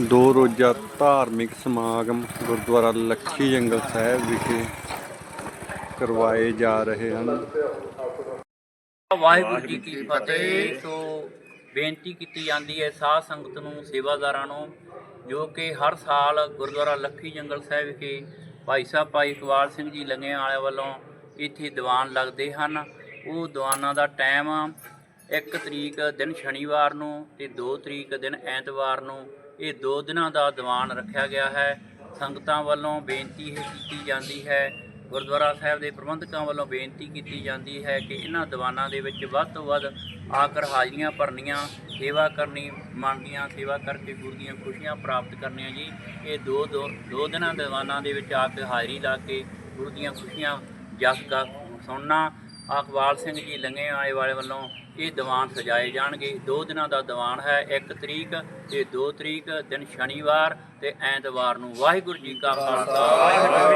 ਦੋ ਰੋਜ਼ਾ ਧਾਰਮਿਕ ਸਮਾਗਮ ਗੁਰਦੁਆਰਾ ਲੱਖੀ ਜੰਗਲ ਸਾਹਿਬ ਵਿਖੇ ਕਰਵਾਏ ਜਾ ਰਹੇ ਹਨ। ਵਾਹਿਗੁਰੂ ਜੀ ਕੀ ਫਤਿਹ। ਸੋ ਬੇਨਤੀ ਕੀਤੀ ਜਾਂਦੀ ਹੈ ਸਾਧ ਸੰਗਤ ਨੂੰ, ਸੇਵਾਦਾਰਾਂ ਨੂੰ, ਜੋ ਕਿ ਹਰ ਸਾਲ ਗੁਰਦੁਆਰਾ ਲੱਖੀ ਜੰਗਲ ਸਾਹਿਬ ਵਿਖੇ ਭਾਈ ਸਾਹਿਬ, ਭਾਈ ਇਕਬਾਲ ਸਿੰਘ ਜੀ ਲੰਗੇ ਵਾਲੇ ਵੱਲੋਂ ਇੱਥੇ ਦੀਵਾਨ ਲੱਗਦੇ ਹਨ। ਉਹ ਦੀਵਾਨਾਂ ਦਾ ਟਾਈਮ 1 ਤਰੀਕ ਦਿਨ ਸ਼ਨੀਵਾਰ ਨੂੰ ਤੇ 2 ਤਰੀਕ ਦਿਨ ਐਤਵਾਰ ਨੂੰ ਇਹ ਦੋ ਦਿਨਾਂ ਦਾ ਦੀਵਾਨ ਰੱਖਿਆ ਗਿਆ ਹੈ। ਸੰਗਤਾਂ ਵੱਲੋਂ ਬੇਨਤੀ ਇਹ ਕੀਤੀ ਜਾਂਦੀ ਹੈ। ਗੁਰਦੁਆਰਾ ਸਾਹਿਬ ਦੇ ਪ੍ਰਬੰਧਕਾਂ ਵੱਲੋਂ ਬੇਨਤੀ ਕੀਤੀ ਜਾਂਦੀ ਹੈ ਕਿ ਇਹਨਾਂ ਦੀਵਾਨਾਂ ਦੇ ਵਿੱਚ ਵੱਧ ਤੋਂ ਵੱਧ ਆਕਰ ਹਾਜ਼ਰੀਆਂ ਭਰਨੀਆਂ, ਸੇਵਾ ਕਰਨੀ ਮਨ ਸੇਵਾ ਕਰਕੇ ਗੁਰੂ ਦੀਆਂ ਖੁਸ਼ੀਆਂ ਪ੍ਰਾਪਤ ਕਰਨੀਆਂ ਜੀ। ਇਹ ਦੋ ਦੋ ਦੋ ਦਿਨਾਂ ਦੀਵਾਨਾਂ ਦੇ ਵਿੱਚ ਆ ਕੇ ਹਾਜ਼ਰੀ ਲਾ ਕੇ ਗੁਰੂ ਦੀਆਂ ਖੁਸ਼ੀਆਂ ਜਸ ਗਾ ਸੁਣਨਾ ਅਕਬਾਲ ਸਿੰਘ ਜੀ ਲੰਗੇ ਆਏ ਵਾਲੇ ਵੱਲੋਂ ਇਹ ਦੀਵਾਨ ਸਜਾਏ ਜਾਣਗੇ। ਦੋ ਦਿਨਾਂ ਦਾ ਦੀਵਾਨ ਹੈ 1 ਤਰੀਕ ਤੇ 2 ਤਰੀਕ, ਦਿਨ ਸ਼ਨੀਵਾਰ ਤੇ ਐਤਵਾਰ ਨੂੰ। ਵਾਹਿਗੁਰੂ ਜੀ ਕਾ ਖਾਲਸਾ। ਵਾਹਿਗੁਰੂ ਜੀ